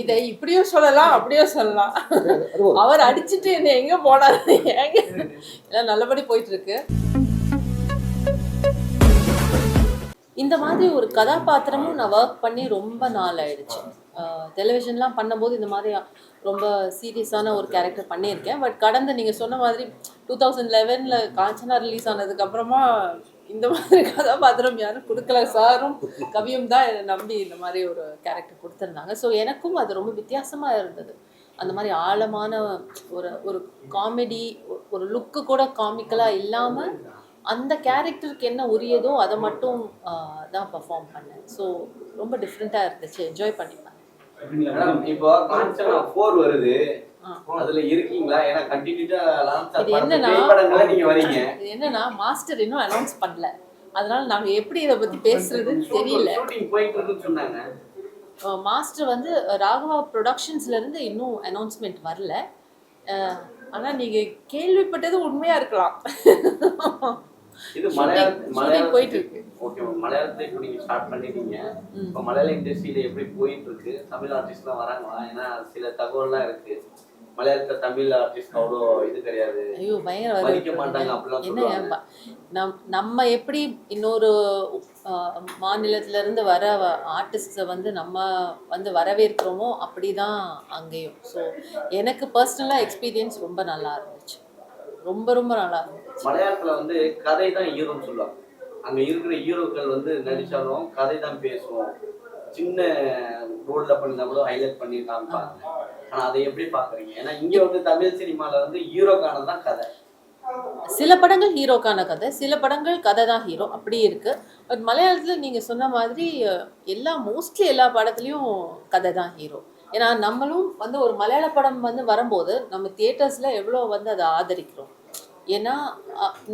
இதை இப்படியும் சொல்லலாம் அப்படியும் சொல்லலாம். அவர் அடிச்சிட்டு என்ன எங்க போனாரு? ஏங்க எல்லாம் நல்லபடி போயிட்டு இருக்கு இந்த மாதிரி ஒரு கதாபாத்திரமும் நான் ஒர்க் பண்ணி ரொம்ப நாள் ஆயிடுச்சு. டெலிவிஷன்லாம் பண்ணும்போது இந்த மாதிரி ரொம்ப சீரியஸான ஒரு கேரக்டர் பண்ணியிருக்கேன். பட் கடந்த நீங்கள் சொன்ன மாதிரி டூ தௌசண்ட் லெவனில் காஞ்சனா ரிலீஸ் ஆனதுக்கப்புறமா இந்த மாதிரி கதாபாத்திரம் யாரும் கொடுக்கல. சாரும் கவியும் தான் என்னை நம்பி இந்த மாதிரி ஒரு கேரக்டர் கொடுத்துருந்தாங்க. ஸோ எனக்கும் அது ரொம்ப வித்தியாசமாக இருந்தது. அந்த மாதிரி ஆழமான ஒரு ஒரு காமெடி ஒரு லுக்கு கூட காமிக்கலாக இல்லாமல் அந்த கேரக்டருக்கு என்ன உரியதோ அதை மட்டும் தான் பர்ஃபார்ம் பண்ணேன். ஸோ ரொம்ப டிஃப்ரெண்ட்டாக இருந்துச்சு. என்ஜாய் பண்ணிப்பேன். இப்போ ஃபோர் வருது. அதுல இருக்கீங்களா? ஏன்னா கண்டினியூட்டா லான்ச் என்னன்னா- நீங்க வரீங்க. என்னன்னா மாஸ்டர் இன்னும் அனௌன்ஸ் பண்ணல. அதனால நாங்கள் எப்படி இதை பற்றி பேசுறதுன்னு தெரியல. ஷூட்டிங் போயிட்டு இருக்குன்னு சொன்னாங்க மாஸ்டர் வந்து ராகவா ப்ரொடக்ஷன்ஸ்ல இருந்து இன்னும் அனௌன்ஸ்மெண்ட் வரல. ஆனா நீங்க கேள்விப்பட்டது உண்மையா இருக்கலாம். இது Shooting- மலையாள shooting போயிட்டு இருக்கு. ஓகே மலையாளத்தை இப்போ நீங்க ஸ்டார்ட் பண்ணிட்டீங்க. இப்போ மலையாள இண்டஸ்ட்ரியில எப்படி போயிட்டு இருக்கு தமிழ் ஆர்டிஸ்ட்லாம் வராங்களா? ஏன்னா சில தகவல்லாம் இருக்கு. மலையாளத்துல தமிழ் ஆர்டிஸ்ட் அவ்வளோ இது கிடையாது. ஐயோ பயங்கர மதிக்க மாட்டாங்க அப்படிலாம் என்ன நம் நம்ம எப்படி இன்னொரு மாநிலத்துல இருந்து வர ஆர்டிஸ்டை வந்து நம்ம வந்து வரவேற்கிறோமோ அப்படிதான் அங்கேயும். ஸோ எனக்கு பர்சனலாக எக்ஸ்பீரியன்ஸ் ரொம்ப நல்லா இருந்துச்சு. ரொம்ப ரொம்ப நல்லா இருந்துச்சு. மலையாளத்துல வந்து கதை தான் ஹீரோன்னு சொல்லுவாங்க. அங்க இருக்கிற ஹீரோக்கள் வந்து நடிச்சாலும் கதை தான் பேசுவோம். சின்ன ரோல்ல பண்ணிருந்தா கூட ஹைலைட் பண்ணி காமிப்பாங்க ஆனா அதை எப்படி பாக்குறீங்க? ஏன்னா இங்க வந்து தமிழ் சினிமால வந்து ஹீரோக்கான தான் கதை. சில படங்கள் ஹீரோக்கான கதை சில படங்கள் கதை தான் ஹீரோ. அப்படி இருக்கு. பட் மலையாளத்தில் நீங்கள் சொன்ன மாதிரி எல்லா மோஸ்ட்லி எல்லா படத்துலையும் கதை தான் ஹீரோ. ஏன்னா நம்மளும் வந்து ஒரு மலையாள படம் வந்து வரும்போது நம்ம தியேட்டர்ஸில் எவ்வளோ வந்து அதை ஆதரிக்கிறோம். ஏன்னா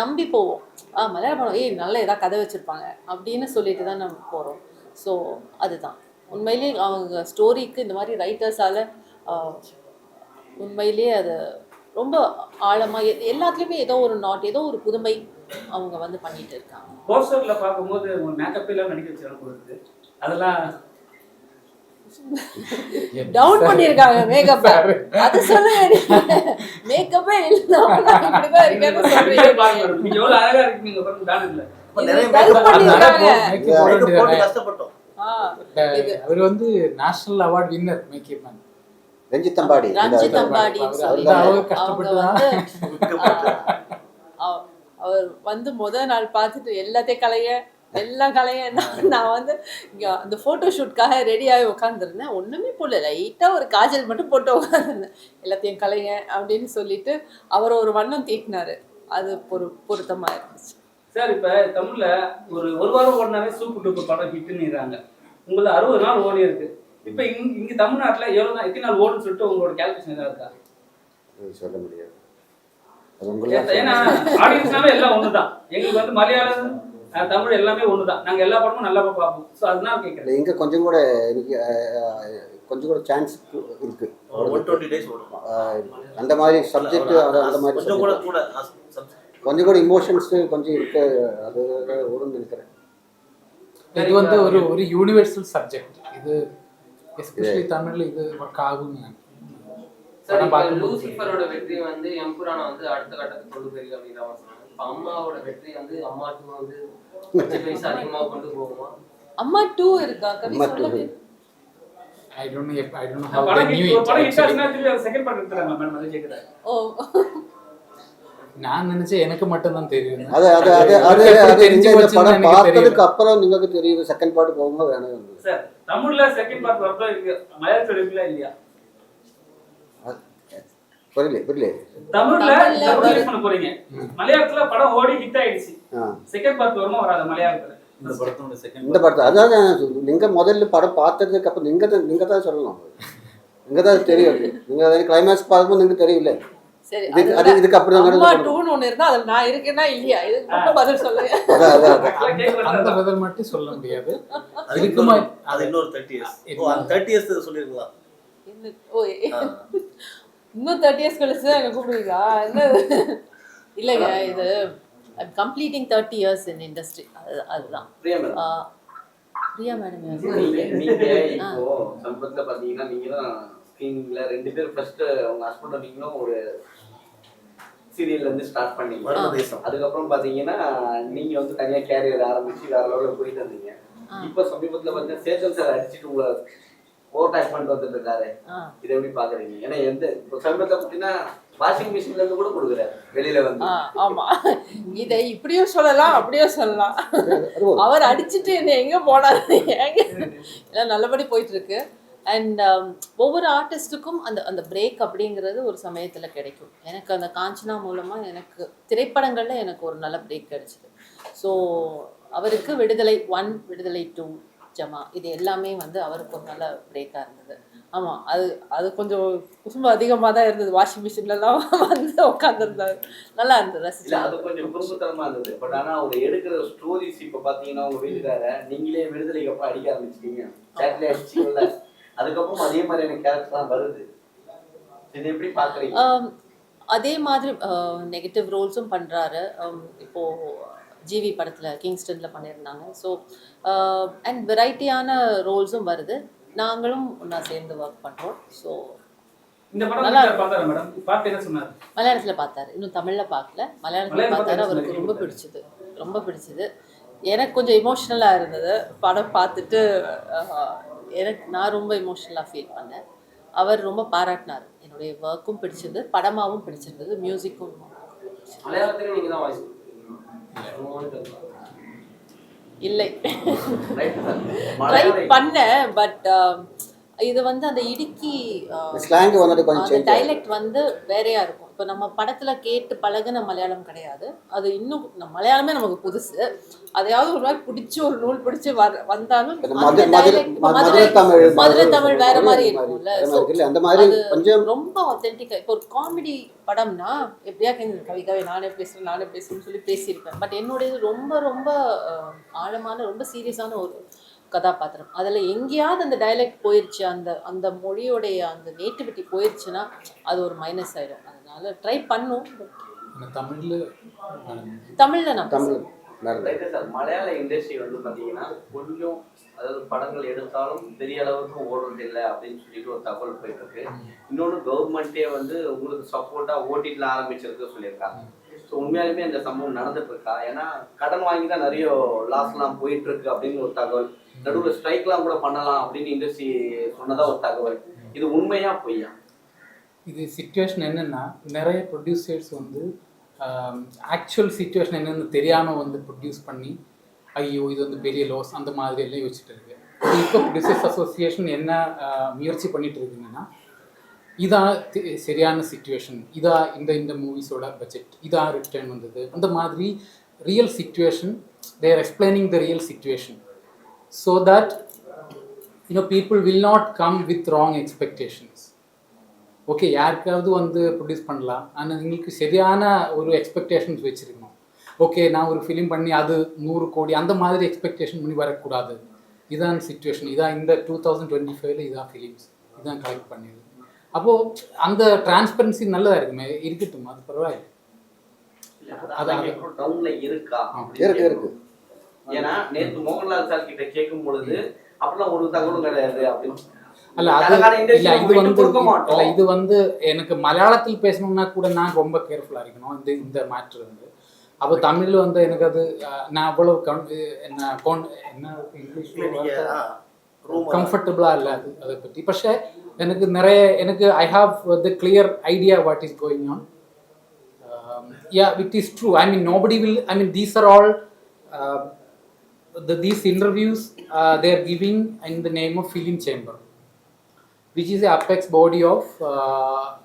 நம்பி போவோம். ஆ மலையாள படம் ஏய் நல்ல ஏதாவது கதை வச்சுருப்பாங்க. அப்படின்னு சொல்லிட்டு தான் நம்ம போகிறோம் ஸோ அதுதான். உண்மையிலேயே அவங்க ஸ்டோரிக்கு இந்த மாதிரி ரைட்டர்ஸால் உண்மையிலேயே அது ரொம்ப ஆழமாக எல்லாத்துலேயுமே ஏதோ ஒரு நாட் ஏதோ ஒரு புதுமை அவங்க வந்து பண்ணிட்டு இருக்காங்க. போஸ்டர்ல பார்க்கும்போது மேக்கப் எல்லாம் நடிக்க இருக்கு. அதெல்லாம் டவுன் பண்ணியிருக்காங்க மேக்கப் அது சொல்லுங்க மேக்கப்பே இப்படிதான் இருக்கேன்னு சொல்றீங்க. எவ்வளவு அழகா பாருங்க இல்ல. அவர் வந்து national award winner makeup man Ranjith தம்பாடி Ranjith அம்பாடின்னு அவர் அவங்க வந்து அவர் முத நாள் பார்த்துட்டு எல்லாத்தையும் கலைய எல்லா கலைய நான் நான் வந்து இங்க அந்த ஃபோட்டோ ஷூட்காக ரெடியாகி உட்காந்துருந்தேன் ஒண்ணுமே போடல. லைட்டாக ஒரு காஜல் மட்டும் போட்டு உட்காந்துருந்தேன் எல்லாத்தையும் கலைய அப்படின்னு சொல்லிட்டு அவர் ஒரு வண்ணம் தீட்டினாரு அது பொரு பொருத்தமா இருந்துச்சு. சார் இப்ப தமிழ்ல ஒரு ஒரு வாரம் ஓடினாவே சூப்பர் டூப்பர் படம் ஹிட்னுறாங்க உங்களுக்கு அறுபது நாள் ஓடி இருக்கு இப்ப இங்க இங்க தமிழ்நாட்டுல எவ்வளவு நாள் எத்தனை நாள் ஓடுன்னு சொல்லிட்டு உங்களோட கேல்குலேஷன் ஏதாவது இருக்கா? சொல்ல முடியாது. ஏன்னா ஆடியன்ஸ்னாவே எல்லாம் ஒண்ணுதான். எங்களுக்கு வந்து மலையாளம் தமிழ் எல்லாமே ஒண்ணுதான். நாங்க எல்லா படமும் நல்லா பார்ப்போம். ஸோ அதனால கேட்கறேன் இங்கே கொஞ்சம் கூட எனக்கு கொஞ்சம் கூட சான்ஸ் இருக்கு. அந்த மாதிரி சப்ஜெக்ட் அந்த மாதிரி. கொஞ்சம் கூட இமோஷன்ஸ் கொஞ்சம் இருக்கு. அது வரும்னு நினைக்கிறேன். இது வந்து ஒரு ஒரு யூனிவர்சல் சப்ஜெக்ட் இது எஸ்பெஷலி தமிழ்ல இது படம் பார்க்கும்போது லூசிஃபரோட வெற்றி வந்து எம்புரானை வந்து அடுத்த கட்டத்துக்கு கொண்டு போயிருக்கு சொன்னாங்க. இப்ப அம்மாவோட வெற்றி வந்து அம்மா டூ வந்து பச்சை பைசா அதிகமா கொண்டு போகுமா? அம்மா டூ இருக்கா? கவி. சொல்லுங்க. I don't know I don't know how படம் தே நியூ படம் ஹிட் இட் ஆச்சுன்னா திருப்பி அதை செகண்ட் பார்ட் எடுத்துறாங்க மேடம் அதை கேட்குறேன். ஓ. நான் நினைச்சேன் எனக்கு மட்டும்தான் தெரியும் அது அது அது அது இந்த படம் பார்த்ததுக்கு அப்புறம் உங்களுக்கு தெரியும் செகண்ட் பார்ட் போகும்போது வேணவே சார் தமிழ்ல செகண்ட் பார்ட் வரப்போ இருக்கு மலையாள எடுக்கல இல்லையா புரியல புரியல தமிழ்ல ரிலீஸ் பண்ண போறீங்க மலையாளத்துல படம் ஓடி ஹிட் ஆயிடுச்சு செகண்ட் பார்ட் வருமா வராது மலையாளத்துல இந்த படத்தை அதாவது நீங்க முதல்ல படம் பார்த்ததுக்கு அப்புறம் நீங்க நீங்க தான் சொல்லணும் நீங்க தான் தெரியும் நீங்க கிளைமேக்ஸ் பார்க்கும்போது நீங்க தெரியல சரி அது இதுக்கு அப்புறம் தான் அம்மா சொல்லணும். டூன்னு ஒன்று இருந்தா அதுல நான் இருக்கேன்னா இல்லையா? இதுக்கு மட்டும் பதில் சொல்லுங்க. அந்த. பதில் மட்டும் சொல்ல முடியாது. அது இன்னொரு தேர்ட்டி இயர்ஸ் ஓ அந்த தேர்ட்டி இயர்ஸ் சொல்லிருக்கலாம் இன்னும் ஓ இன்னும் தேர்ட்டி இயர்ஸ் கழிச்சு தான் எங்க கூப்பிடுவீங்களா? என்ன இல்லைங்க இது completing thirty years in industry அது அதுதான். பிரியா மேடம். நீங்க இப்போ சமீபத்துல பாத்தீங்கன்னா நீங்க தான் ஸ்கிரீன்ல ரெண்டு பேரும் ஃபர்ஸ்ட் உங்க ஹஸ்பண்ட் நீங்களும் ஒரு சீரியல்ல இருந்து ஸ்டார்ட் பண்ணீங்க அதுக்கப்புறம் பாத்தீங்கன்னா நீங்க வந்து தனியா கேரியர் ஆரம்பிச்சு வேற லெவலில் போயிட்டு இருந்தீங்க. இப்ப சமீபத்துல வந்து சேத்தன் சார் அடிச்சுட்டு உங்களை ஓவர்டேக் பண்ணிட்டு வந்துட்டு இருக்காரு. இதை எப்படி பாக்குறீங்க? ஏன்னா எந்த இப்போ சமீபத்துல பாத்தீங்கன்னா வாஷிங் மிஷின்ல இருந்து கூட கொடுக்குறாரு. வெளியில வந்து. ஆமா. இதை இப்படியும் சொல்லலாம் அப்படியும் சொல்லலாம். அவர் அடிச்சுட்டு என்ன எங்க போனாரு? ஏங்க எல்லாம் நல்லபடி போயிட்டு இருக்கு. அண்ட் um, ஒவ்வொரு ஆர்டிஸ்ட்டுக்கும் அந்த அந்த பிரேக் அப்படிங்கிறது ஒரு சமயத்தில் கிடைக்கும். எனக்கு அந்த காஞ்சனா மூலமாக எனக்கு திரைப்படங்களில் எனக்கு ஒரு நல்ல பிரேக் கிடைச்சிது. ஸோ அவருக்கு விடுதலை ஒன் விடுதலை டூ ஜமா இது எல்லாமே வந்து அவருக்கு ஒரு நல்ல பிரேக்காக இருந்தது. ஆமாம் அது அது கொஞ்சம் குசும்பு அதிகமாக தான் இருந்தது. வாஷிங் மிஷின்லலாம் வந்து உட்காந்துருந்தாரு நல்லா இருந்தது இல்ல ரசிச்சு அது கொஞ்சம் குறும்புத்தனமா இருந்தது. பட் ஆனால் அவர் எடுக்கிற ஸ்டோரிஸ் இப்போ பார்த்தீங்கன்னா உங்கள் வீட்டுக்கார நீங்களே விடுதலைக்கு அப்புறம் அடிக்க ஆரம்பிச்சிட்டீங்க. அதுக்கப்புறம் அதே மாதிரியான கேரக்டர்லாம் வருது. இது எப்படி பாக்குறீங்க ஆம், அதே மாதிரி நெகட்டிவ் ரோல்ஸும் பண்ணுறாரு இப்போது ஜிவி படத்தில் கிங்ஸ்டனில் பண்ணியிருந்தாங்க. ஸோ அண்ட் வெரைட்டியான ரோல்ஸும் வருது. நாங்களும் ஒன்றா சேர்ந்து ஒர்க் பண்ணுறோம் ஸோ இந்த மலையாளத்தில் பார்த்தாரு. இன்னும் தமிழில் பார்க்கல. மலையாளத்தில் பார்த்தாரு. பார்த்து அவருக்கு ரொம்ப? பிடிச்சது. ரொம்ப பிடிச்சது. எனக்கு கொஞ்சம் இமோஷ்னலாக இருந்தது. படம் பார்த்துட்டு எனக்கு நான் ரொம்ப இமோஷ்னலாக ஃபீல் பண்ணேன். அவர் ரொம்ப பாராட்டினார். என்னுடைய ஒர்க்கும் பிடிச்சது படமாவும் பிடிச்சிருந்தது மியூசிக்கும் மலையாளத்திலும் நீங்க தான் வாய்ஸ் இல்லை. ட்ரை பண்ணேன் பட் இது வந்து அந்த இடுக்கி டைலெக்ட் வந்து வேறையா இருக்கும். இப்போ நம்ம படத்துல கேட்டு பழகுன மலையாளம் கிடையாது. அது இன்னும் நம்ம மலையாளமே நமக்கு புதுசு. அதையாவது ஒரு மாதிரி பிடிச்சி ஒரு நூல் பிடிச்சி வர வந்தாலும் மதுரை தமிழ் மதுரை தமிழ் வேற மதுரை இருக்கும்ல. அந்த மாதிரி கொஞ்சம் ரொம்ப ஆத்தென்டிக்கா இப்போ ஒரு காமெடி படம்னா எப்படியா கேங்க கவி கவி நானே பேசுறேன் நானே பேசுறேன்னு சொல்லி பேசியிருப்பேன். பட் என்னுடையது ரொம்ப ரொம்ப ஆழமான ரொம்ப சீரியஸான ஒரு கதாபாத்திரம். அதில் எங்கேயாவது அந்த டைலெக்ட் போயிடுச்சு அந்த அந்த மொழியோடைய அந்த நேட்டிவிட்டி போயிடுச்சுன்னா அது ஒரு மைனஸ் ஆயிடும் அதனால ட்ரை பண்ணும். தமிழில் தமிழ்ல நான் தமிழ் மலையாள இண்டஸ்ட்ரி வந்து பாத்தீங்கன்னா கொஞ்சம் அதாவது படங்கள் எடுத்தாலும் பெரிய அளவுக்கு ஓடுறது இல்லை அப்படின்னு சொல்லிட்டு ஒரு தகவல் போயிட்டு இருக்கு. இன்னொன்று கவர்மெண்ட்டே வந்து உங்களுக்கு சப்போர்ட்டா ஓட்டிட்டுல ஆரம்பிச்சிருக்கு சொல்லியிருக்காங்க. ஸோ உண்மையாலுமே இந்த சம்பவம் நடந்துட்டு இருக்கா ஏன்னா கடன் வாங்கி தான் நிறைய லாஸ்லாம் போயிட்டு இருக்கு அப்படின்னு ஒரு தகவல். நடுவில் ஸ்ட்ரைக்லாம் கூட பண்ணலாம் அப்படின்னு இண்டஸ்ட்ரி சொன்னதா ஒரு தகவல். இது உண்மையா பொய்யா? இது சுச்சுவேஷன் என்னென்னா நிறைய ப்ரொடியூசர்ஸ் வந்து ஆக்சுவல் சுச்சுவேஷன் என்னன்னு தெரியாமல் வந்து ப்ரொடியூஸ் பண்ணி ஐயோ இது வந்து பெரிய லாஸ் அந்த மாதிரி எல்லாம் யோசிச்சுட்டு இருக்கு. இப்போ ப்ரொடியூசர்ஸ் அசோசியேஷன் என்ன முயற்சி பண்ணிட்டு இருக்குங்கன்னா இதான் சரியான சுச்சுவேஷன் இதா இந்த இந்த மூவிஸோட பட்ஜெட் இதா ரிட்டர்ன் வந்தது. அந்த மாதிரி real situation there explaining the real situation so that you know people will not come with wrong expectations okay யாருக்காவது வந்து ப்ரொடியூஸ் பண்ணலாம். ஆனால் எங்களுக்கு சரியான ஒரு எக்ஸ்பெக்டேஷன்ஸ் வச்சுருக்கணும் ஓகே நான் ஒரு ஃபிலிம் பண்ணி அது நூறு கோடி அந்த மாதிரி எக்ஸ்பெக்டேஷன் பண்ணி வரக்கூடாது. இதான் சுச்சுவேஷன் இதான் இந்த டூ தௌசண்ட் டுவெண்ட்டி ஃபைவ்ல இதான் ஃபிலிம்ஸ் இதான் கலெக்ட் பண்ணியது அப்போ அந்த டிரான்ஸ்பரன்சி நல்லதா இருக்குமே? இருக்கட்டும் அது பரவாயில்லை. இருக்கா? இருக்கு ஏன்னா நேத்து மோகன்லால் சார் கிட்ட கேட்கும் பொழுது அப்படிலாம் ஒரு தகவலும் கிடையாது அப்படின்னு. அல்ல அது இல்ல இது வந்து இல்ல இது வந்து எனக்கு மலையாளத்தில் பேசணும்னா கூட நான் ரொம்ப கேர்ஃபுல்லா இருக்கணும். இந்த இந்த மேட்ரு வந்து. அப்போ தமிழில் வந்து எனக்கு அது நான் அவ்வளவு என்ன என்ன இங்கிலீஷ்ல கம்ஃபர்டபுளா இல்ல அது அதை பத்தி. பட்சே எனக்கு நிறைய எனக்கு I have the clear idea what is going on ya it is true I mean nobody will I mean these are all the, these interviews uh, they are giving in the name of film chamber which is a apex body of uh,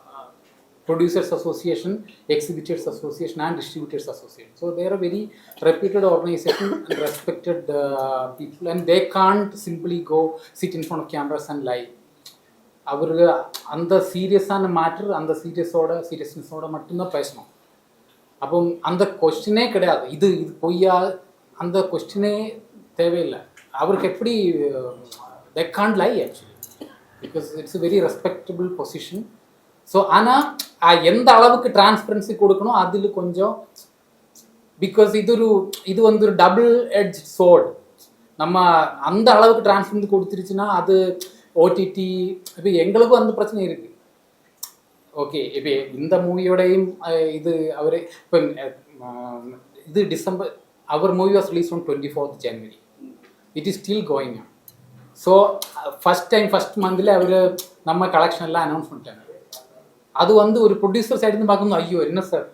producers association exhibitors association and distributors association so they are a very reputed organization and respected uh, people and they can't simply go sit in front of cameras and lie அவருக்கு அந்த சீரியஸான matter அந்த சீரியஸோட சீரியஸ்னஸோட மட்டும்தான் பேசணும். அப்போ அந்த கொஸ்டினே கிடையாது. இது இது பொய்யா? அந்த கொஸ்டினே தேவையில்லை. அவருக்கு எப்படி they can't lie actually because it's very respectable position so ஆனால் எந்த அளவுக்கு டிரான்ஸ்பரன்சி கொடுக்கணும் அதில் கொஞ்சம் பிகாஸ் இது ஒரு இது வந்து ஒரு டபுள் எட்ஜ் சோர்டு நம்ம அந்த அளவுக்கு டிரான்ஸ்பரன்சி கொடுத்துருச்சுன்னா அது ஓடிடி இப்போ எங்களுக்கும் அந்த பிரச்சனை இருக்குது ஓகே இப்போ இந்த மூவியோடையும் இது அவர் இப்போ இது December our movie was release on twenty fourth January it is still going so first time first மந்தில் அவர் நம்ம கலெக்ஷன் எல்லாம் அனௌன்ஸ் பண்ணிட்டாங்க அது வந்து ஒரு ப்ரொடியூசர் சைடுன்னு பார்க்கும்போது ஐயோ என்ன சார்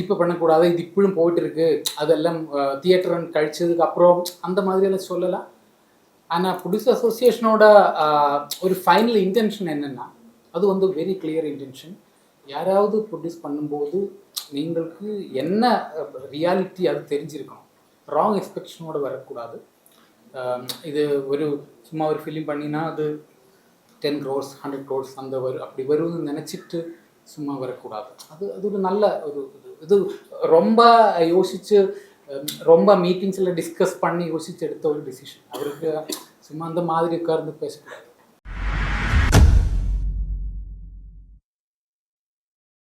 இப்போ பண்ணக்கூடாது இது இப்பவும் போயிட்டு இருக்கு. அதெல்லாம் தியேட்டர் கழிச்சதுக்கு அப்புறம் அந்த மாதிரி எல்லாம் சொல்லலாம். ஆனால் ப்ரொடியூசர் அசோசியேஷனோட ஒரு ஃபைனல் இன்டென்ஷன் என்னென்னா அது வந்து வெரி கிளியர் இன்டென்ஷன் யாராவது ப்ரொடியூஸ் பண்ணும்போது நீங்களுக்கு என்ன ரியாலிட்டி அது தெரிஞ்சிருக்கணும். ராங் எக்ஸ்பெக்ஷனோட வரக்கூடாது. இது ஒரு சும்மா ஒரு ஃபிலிம் பண்ணினா அது டென் க்ரோர்ஸ் ஹண்ட்ரட் க்ரோர்ஸ் அந்த வரும் அப்படி வரும்னு நினச்சிட்டு சும்மா வரக்கூடாது. அது அது ஒரு நல்ல ஒரு இது இது ரொம்ப யோசித்து ரொம்ப மீட்டிங்ஸில் டிஸ்கஸ் பண்ணி யோசிச்சு எடுத்த ஒரு டிசிஷன் அவருக்கு சும்மா அந்த மாதிரி உட்கார்ந்து பேசக்கூடாது.